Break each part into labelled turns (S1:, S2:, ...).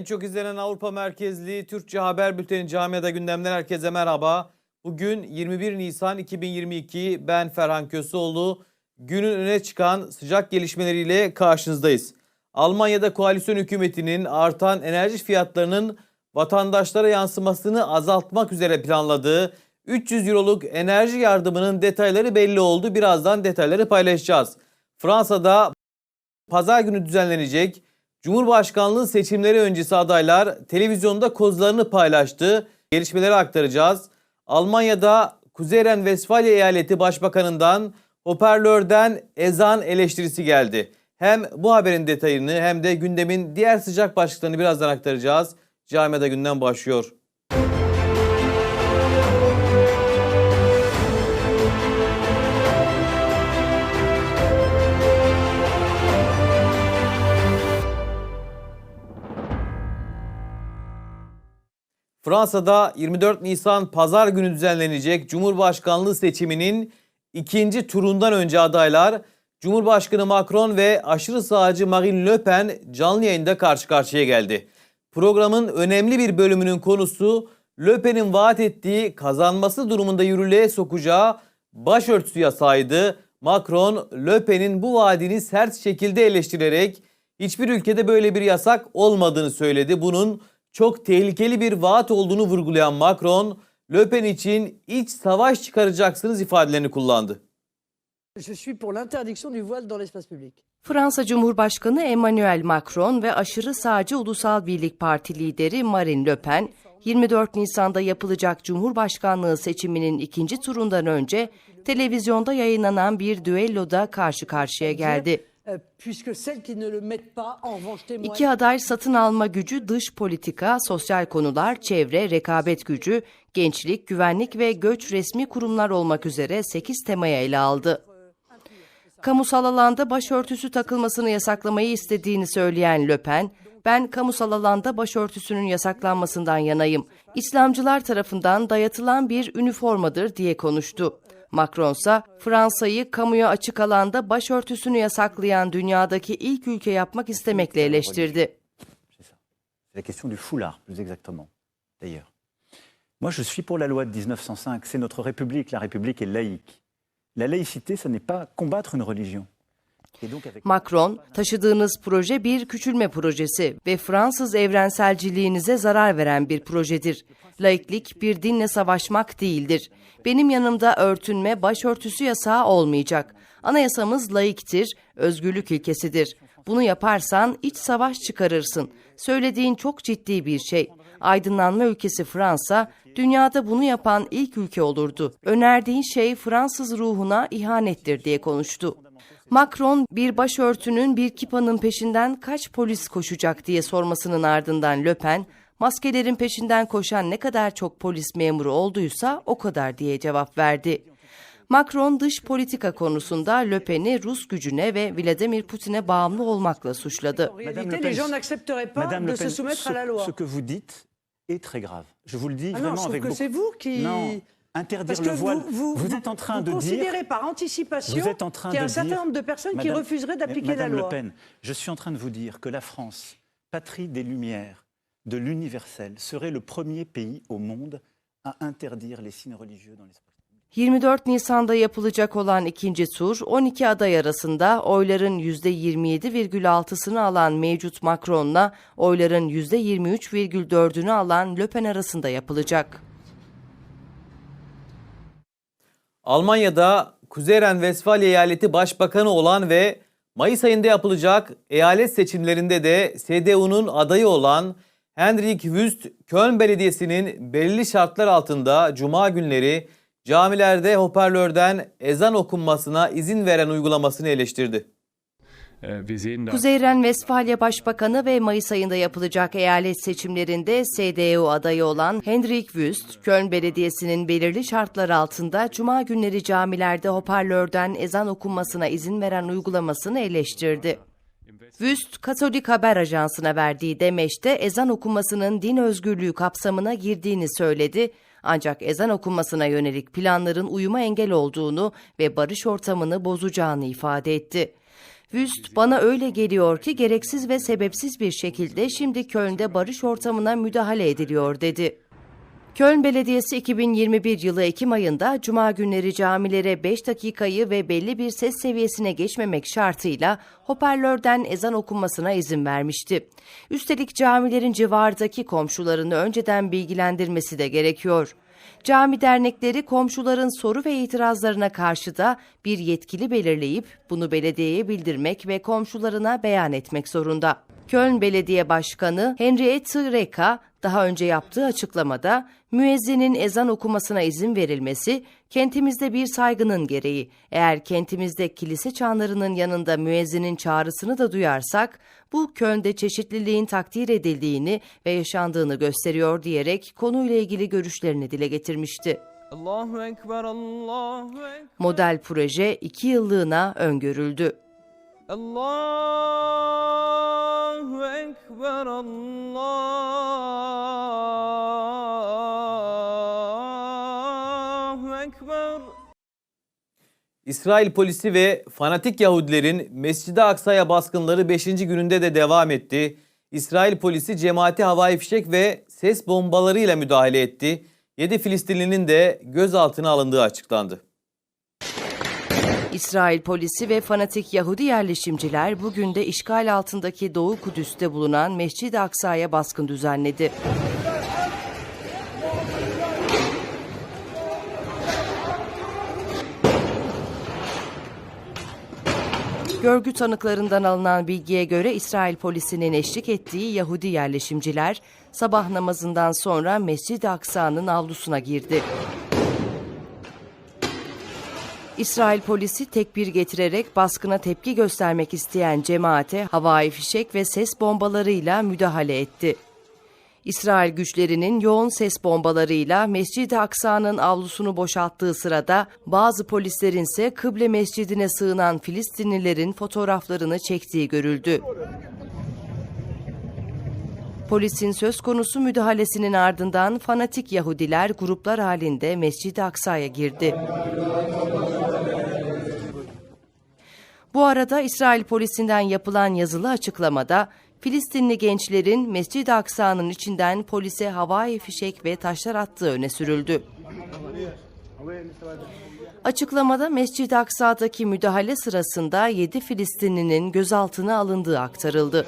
S1: En çok izlenen Avrupa merkezli Türkçe haber bülteni Camiada gündemden herkese merhaba. Bugün 21 Nisan 2022 ben Ferhan Köseoğlu. Günün öne çıkan sıcak gelişmeleriyle karşınızdayız. Almanya'da koalisyon hükümetinin artan enerji fiyatlarının vatandaşlara yansımasını azaltmak üzere planladığı 300 euroluk enerji yardımının detayları belli oldu. Birazdan detayları paylaşacağız. Fransa'da pazar günü düzenlenecek Cumhurbaşkanlığı seçimleri öncesi adaylar televizyonda kozlarını paylaştı. Gelişmeleri aktaracağız. Almanya'da Kuzey Ren-Vesfalya eyaleti başbakanından hoparlörden ezan eleştirisi geldi. Hem bu haberin detayını hem de gündemin diğer sıcak başlıklarını birazdan aktaracağız. Camiada günden başlıyor. Fransa'da 24 Nisan pazar günü düzenlenecek Cumhurbaşkanlığı seçiminin ikinci turundan önce adaylar Cumhurbaşkanı Macron ve aşırı sağcı Marine Le Pen canlı yayında karşı karşıya geldi. Programın önemli bir bölümünün konusu Le Pen'in vaat ettiği kazanması durumunda yürürlüğe sokacağı başörtüsü yasaydı. Macron Le Pen'in bu vaadini sert şekilde eleştirerek hiçbir ülkede böyle bir yasak olmadığını söyledi. Bunun çok tehlikeli bir vaat olduğunu vurgulayan Macron, Le Pen için iç savaş çıkaracaksınız ifadelerini kullandı.
S2: Je suis pour l'interdiction du voile dans l'espace public.
S3: Fransa Cumhurbaşkanı Emmanuel Macron ve aşırı sağcı Ulusal Birlik Parti lideri Marine Le Pen, 24 Nisan'da yapılacak Cumhurbaşkanlığı seçiminin ikinci turundan önce televizyonda yayınlanan bir düelloda karşı karşıya geldi.
S2: Euh.
S3: İki aday satın alma gücü, dış politika, sosyal konular, çevre, rekabet gücü, gençlik, güvenlik ve göç resmi kurumlar olmak üzere 8 temaya ele aldı. Kamusal alanda başörtüsü takılmasını yasaklamayı istediğini söyleyen Le Pen, ben kamusal alanda başörtüsünün yasaklanmasından yanayım. İslamcılar tarafından dayatılan bir üniformadır diye konuştu. Macron ise Fransa'yı kamuya açık alanda başörtüsünü yasaklayan dünyadaki ilk ülke yapmak istemekle eleştirdi.
S4: La question du foulard, plus exactement, d'ailleurs. Moi, je suis pour la loi de 1905. C'est notre République. La République est laïque. La laïcité, ce n'est pas combattre une religion.
S3: Macron, taşıdığınız proje bir küçülme projesi ve Fransız evrenselciliğinize zarar veren bir projedir. Laiklik bir dinle savaşmak değildir. Benim yanımda örtünme, başörtüsü yasağı olmayacak. Anayasamız laiktir, özgürlük ilkesidir. Bunu yaparsan iç savaş çıkarırsın. Söylediğin çok ciddi bir şey. Aydınlanma ülkesi Fransa, dünyada bunu yapan ilk ülke olurdu. Önerdiğin şey Fransız ruhuna ihanettir diye konuştu. Macron bir başörtünün bir kipanın peşinden kaç polis koşacak diye sormasının ardından Le Pen, maskelerin peşinden koşan ne kadar çok polis memuru olduysa o kadar diye cevap verdi. Macron dış politika konusunda Le Pen'i Rus gücüne ve Vladimir Putin'e bağımlı olmakla suçladı.
S4: Madame Le Pen, ce, ce que vous dites est très grave. Je vous le dis
S2: Ah
S4: vraiment avec beaucoup... Non, interdire
S2: Parce
S4: le
S2: que
S4: voile.
S2: vous, vous,
S4: êtes en train
S2: vous
S4: de
S2: considérez
S4: dire...
S2: par anticipation qu'il y a un certain nombre de personnes qui
S4: Madame-
S2: refuseraient d'appliquer la
S4: Madame
S2: loi.
S4: Le Pen, je suis en train de vous dire que la France, patrie des Lumières, de l'universel, serait le premier pays au monde à interdire les signes religieux dans l'espace.
S3: 24 Nisan'da yapılacak olan ikinci tur 12 aday arasında oyların %27,6'sını alan mevcut Macron'la oyların %23,4'ünü alan Le Pen arasında yapılacak.
S1: Almanya'da Kuzey Ren-Vesfalya eyaleti başbakanı olan ve Mayıs ayında yapılacak eyalet seçimlerinde de CDU'nun adayı olan Henrik Wüst, Köln Belediyesi'nin belirli şartlar altında cuma günleri camilerde hoparlörden ezan okunmasına izin veren uygulamasını eleştirdi.
S3: Kuzey Ren-Vesfalya Başbakanı ve Mayıs ayında yapılacak eyalet seçimlerinde CDU adayı olan Hendrik Wüst, Köln Belediyesi'nin belirli şartlar altında cuma günleri camilerde hoparlörden ezan okunmasına izin veren uygulamasını eleştirdi. Wüst, Katolik Haber Ajansı'na verdiği demeçte ezan okunmasının din özgürlüğü kapsamına girdiğini söyledi. Ancak ezan okunmasına yönelik planların uyuma engel olduğunu ve barış ortamını bozacağını ifade etti. Wüst, bana öyle geliyor ki gereksiz ve sebepsiz bir şekilde şimdi Köln'de barış ortamına müdahale ediliyor dedi. Köln Belediyesi 2021 yılı Ekim ayında Cuma günleri camilere 5 dakikayı ve belli bir ses seviyesine geçmemek şartıyla hoparlörden ezan okunmasına izin vermişti. Üstelik camilerin civardaki komşularını önceden bilgilendirmesi de gerekiyor. Cami dernekleri komşuların soru ve itirazlarına karşı da bir yetkili belirleyip bunu belediyeye bildirmek ve komşularına beyan etmek zorunda. Köln Belediye Başkanı Henriette Reka daha önce yaptığı açıklamada müezzinin ezan okumasına izin verilmesi kentimizde bir saygının gereği. Eğer kentimizde kilise çanlarının yanında müezzinin çağrısını da duyarsak bu Köln'de çeşitliliğin takdir edildiğini ve yaşandığını gösteriyor diyerek konuyla ilgili görüşlerini dile getirmişti.
S5: Allahu Ekber, Allahu Ekber.
S3: Model proje iki yıllığına öngörüldü.
S5: Allahu Ekber, Allahu Ekber.
S1: İsrail polisi ve fanatik Yahudilerin Mescid-i Aksa'ya baskınları 5. gününde de devam etti. İsrail polisi cemaati havai fişek ve ses bombalarıyla müdahale etti. 7 Filistinlinin de gözaltına alındığı açıklandı.
S3: İsrail polisi ve fanatik Yahudi yerleşimciler bugün de işgal altındaki Doğu Kudüs'te bulunan Mescid-i Aksa'ya baskın düzenledi. Görgü tanıklarından alınan bilgiye göre İsrail polisinin eşlik ettiği Yahudi yerleşimciler sabah namazından sonra Mescid-i Aksa'nın avlusuna girdi. İsrail polisi tekbir getirerek baskına tepki göstermek isteyen cemaate havai fişek ve ses bombalarıyla müdahale etti. İsrail güçlerinin yoğun ses bombalarıyla Mescid-i Aksa'nın avlusunu boşalttığı sırada bazı polislerin ise Kıble Mescidine sığınan Filistinlilerin fotoğraflarını çektiği görüldü. Polisin söz konusu müdahalesinin ardından fanatik Yahudiler gruplar halinde Mescid-i Aksa'ya girdi. Bu arada İsrail polisinden yapılan yazılı açıklamada Filistinli gençlerin Mescid-i Aksa'nın içinden polise havai fişek ve taşlar attığı öne sürüldü. Açıklamada Mescid-i Aksa'daki müdahale sırasında 7 Filistinlinin gözaltına alındığı aktarıldı.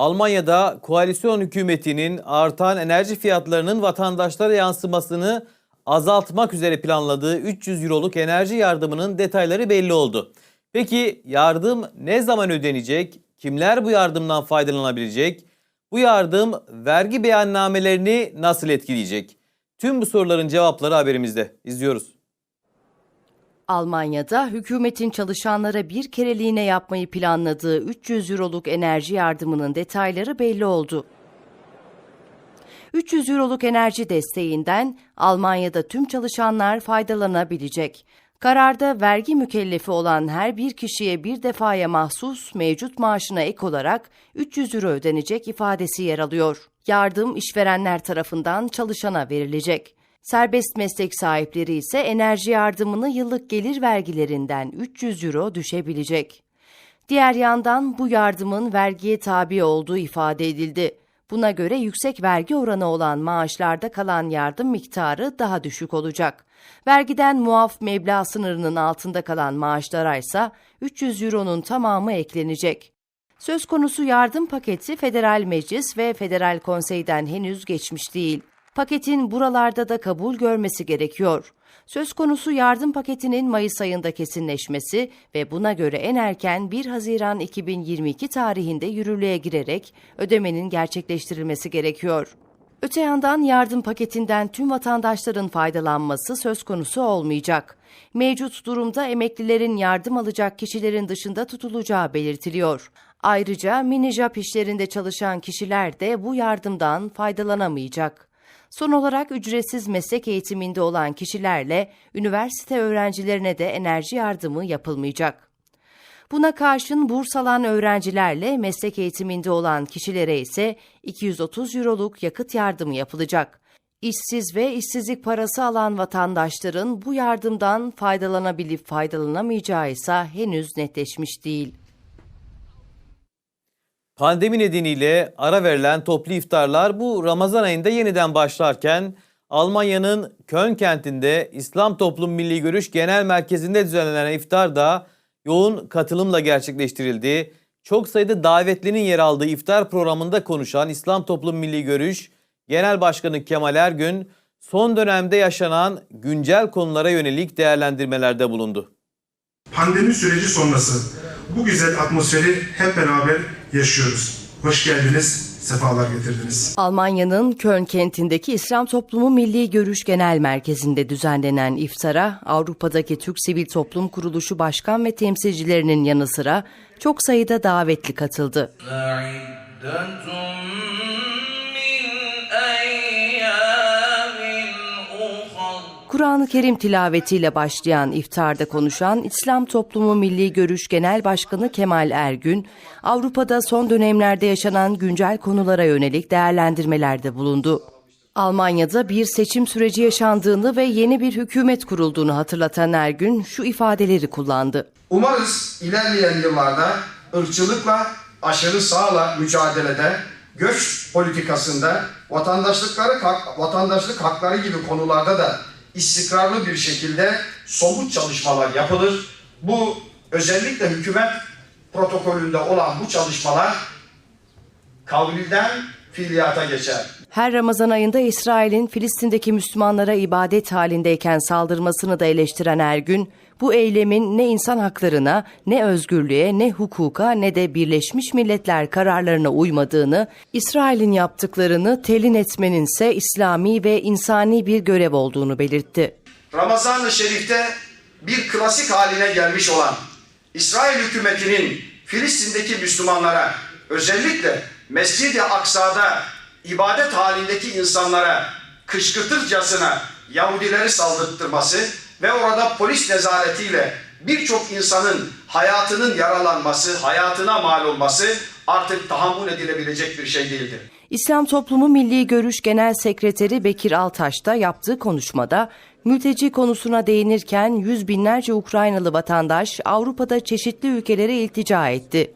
S1: Almanya'da koalisyon hükümetinin artan enerji fiyatlarının vatandaşlara yansımasını azaltmak üzere planladığı 300 euroluk enerji yardımının detayları belli oldu. Peki yardım ne zaman ödenecek? Kimler bu yardımdan faydalanabilecek? Bu yardım vergi beyannamelerini nasıl etkileyecek? Tüm bu soruların cevapları haberimizde. İzliyoruz.
S3: Almanya'da hükümetin çalışanlara bir kereliğine yapmayı planladığı 300 euroluk enerji yardımının detayları belli oldu. 300 euroluk enerji desteğinden Almanya'da tüm çalışanlar faydalanabilecek. Kararda vergi mükellefi olan her bir kişiye bir defaya mahsus mevcut maaşına ek olarak 300 euro ödenecek ifadesi yer alıyor. Yardım işverenler tarafından çalışana verilecek. Serbest meslek sahipleri ise enerji yardımını yıllık gelir vergilerinden 300 euro düşebilecek. Diğer yandan bu yardımın vergiye tabi olduğu ifade edildi. Buna göre yüksek vergi oranı olan maaşlarda kalan yardım miktarı daha düşük olacak. Vergiden muaf meblağ sınırının altında kalan maaşlara ise 300 euronun tamamı eklenecek. Söz konusu yardım paketi Federal Meclis ve Federal Konsey'den henüz geçmiş değil. Paketin buralarda da kabul görmesi gerekiyor. Söz konusu yardım paketinin Mayıs ayında kesinleşmesi ve buna göre en erken 1 Haziran 2022 tarihinde yürürlüğe girerek ödemenin gerçekleştirilmesi gerekiyor. Öte yandan yardım paketinden tüm vatandaşların faydalanması söz konusu olmayacak. Mevcut durumda emeklilerin yardım alacak kişilerin dışında tutulacağı belirtiliyor. Ayrıca mini job işlerinde çalışan kişiler de bu yardımdan faydalanamayacak. Son olarak ücretsiz meslek eğitiminde olan kişilerle üniversite öğrencilerine de enerji yardımı yapılmayacak. Buna karşın burs alan öğrencilerle meslek eğitiminde olan kişilere ise 230 euroluk yakıt yardımı yapılacak. İşsiz ve işsizlik parası alan vatandaşların bu yardımdan faydalanabilip faydalanamayacağı ise henüz netleşmiş değil.
S1: Pandemi nedeniyle ara verilen toplu iftarlar bu Ramazan ayında yeniden başlarken Almanya'nın Köln kentinde İslam Toplum Milli Görüş Genel Merkezi'nde düzenlenen iftar da yoğun katılımla gerçekleştirildi. Çok sayıda davetlinin yer aldığı iftar programında konuşan İslam Toplum Milli Görüş Genel Başkanı Kemal Ergün son dönemde yaşanan güncel konulara yönelik değerlendirmelerde bulundu.
S6: Pandemi süreci sonrası bu güzel atmosferi hep beraber yaşıyoruz. Hoş geldiniz, sefalar getirdiniz.
S3: Almanya'nın Köln kentindeki İslam Toplumu Milli Görüş Genel Merkezi'nde düzenlenen iftara Avrupa'daki Türk Sivil Toplum Kuruluşu Başkan ve temsilcilerinin yanı sıra çok sayıda davetli katıldı. Kur'an-ı Kerim tilavetiyle başlayan iftarda konuşan İslam Toplumu Milli Görüş Genel Başkanı Kemal Ergün, Avrupa'da son dönemlerde yaşanan güncel konulara yönelik değerlendirmelerde bulundu. Almanya'da bir seçim süreci yaşandığını ve yeni bir hükümet kurulduğunu hatırlatan Ergün şu ifadeleri kullandı.
S7: Umarız ilerleyen yıllarda ırkçılıkla, aşırı sağla mücadelede, göç politikasında, vatandaşlıkları vatandaşlık hakları gibi konularda da istikrarlı bir şekilde somut çalışmalar yapılır. Bu özellikle hükümet protokolünde olan bu çalışmalar kavliden fiiliyata geçer.
S3: Her Ramazan ayında İsrail'in Filistin'deki Müslümanlara ibadet halindeyken saldırmasını da eleştiren Ergün, bu eylemin ne insan haklarına, ne özgürlüğe, ne hukuka, ne de Birleşmiş Milletler kararlarına uymadığını, İsrail'in yaptıklarını telin etmenin ise İslami ve insani bir görev olduğunu belirtti.
S7: Ramazan-ı Şerif'te bir klasik haline gelmiş olan İsrail hükümetinin Filistin'deki Müslümanlara özellikle Mescid-i Aksa'da ibadet halindeki insanlara kışkırtırcasına Yahudileri saldırttırması ve orada polis nezaretiyle birçok insanın hayatının yaralanması, hayatına mal olması artık tahammül edilebilecek bir şey değildir.
S3: İslam Toplumu Milli Görüş Genel Sekreteri Bekir Altaş da yaptığı konuşmada mülteci konusuna değinirken yüz binlerce Ukraynalı vatandaş Avrupa'da çeşitli ülkelere iltica etti.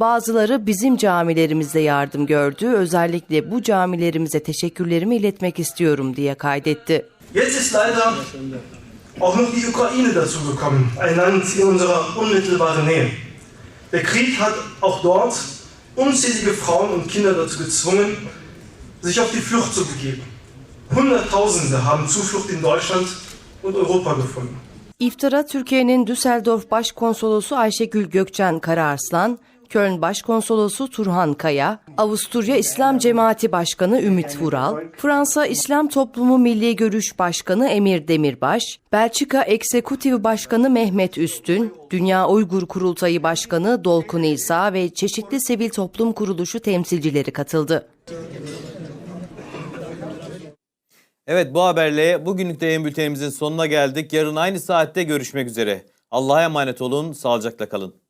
S3: Bazıları bizim camilerimizde yardım gördü. Özellikle bu camilerimize teşekkürlerimi iletmek istiyorum diye kaydetti.
S8: Jetzt ist leider auch noch die Ukraine dazu gekommen, ein Land in unserer unmittelbaren Nähe. Der Krieg hat auch dort unzählige Frauen und Kinder dazu gezwungen, sich auf die Flucht zu begeben. Hunderttausende haben Zuflucht in Deutschland und Europa gefunden.
S3: İftara Türkiye'nin Düsseldorf Başkonsolosu Ayşegül Gökçen Kararslan, Köln Başkonsolosu Turhan Kaya, Avusturya İslam Cemaati Başkanı Ümit Vural, Fransa İslam Toplumu Milli Görüş Başkanı Emir Demirbaş, Belçika Eksekutif Başkanı Mehmet Üstün, Dünya Uygur Kurultayı Başkanı Dolkun İsa ve çeşitli sivil toplum kuruluşu temsilcileri katıldı.
S1: Evet bu haberle bugünlük de yayın bültenimizin sonuna geldik. Yarın aynı saatte görüşmek üzere. Allah'a emanet olun, sağlıcakla kalın.